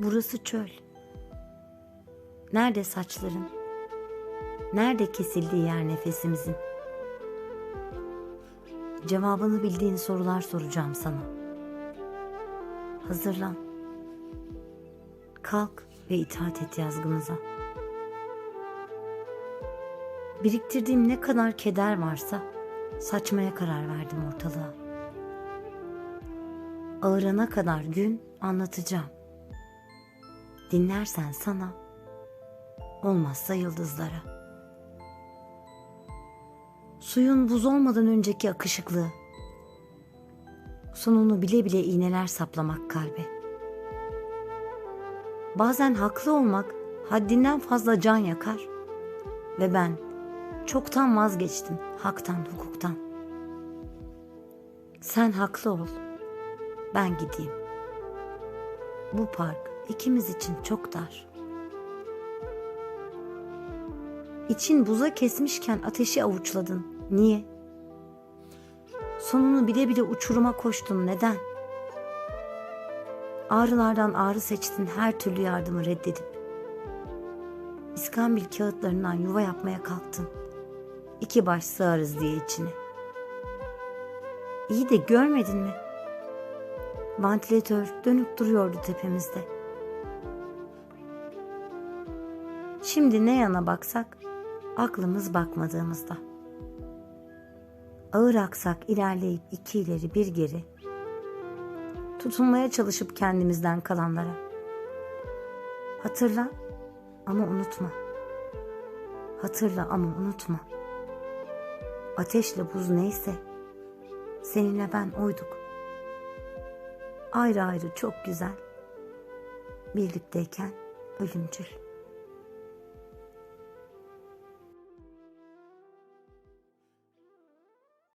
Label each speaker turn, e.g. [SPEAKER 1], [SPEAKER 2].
[SPEAKER 1] Burası çöl. Nerede saçların? Nerede kesildiği yer nefesimizin? Cevabını bildiğin sorular soracağım sana. Hazırlan. Kalk ve itaat et yazgımıza. Biriktirdiğim ne kadar keder varsa saçmaya karar verdim ortalığa. Ağırana kadar gün anlatacağım. Dinlersen sana, olmazsa yıldızlara. Suyun buz olmadan önceki akışıklığı. Sonunu bile bile iğneler saplamak kalbe. Bazen haklı olmak haddinden fazla can yakar. Ve ben çoktan vazgeçtim haktan hukuktan. Sen haklı ol. Ben gideyim. Bu park ikimiz için çok dar. İçin buza kesmişken ateşi avuçladın. Niye? Sonunu bile bile uçuruma koştun. Neden? Ağrılardan ağrı seçtin her türlü yardımı reddedip. İskambil kağıtlarından yuva yapmaya kalktın. İki baş sığarız diye içine. İyi de görmedin mi? Vantilatör dönüp duruyordu tepemizde. Şimdi ne yana baksak aklımız bakmadığımızda. Ağır aksak ilerleyip iki ileri bir geri. Tutunmaya çalışıp kendimizden kalanlara. Hatırla ama unutma. Hatırla ama unutma. Ateşle buz neyse seninle ben oyduk. Ayrı ayrı çok güzel. Birlikteyken ölümcül.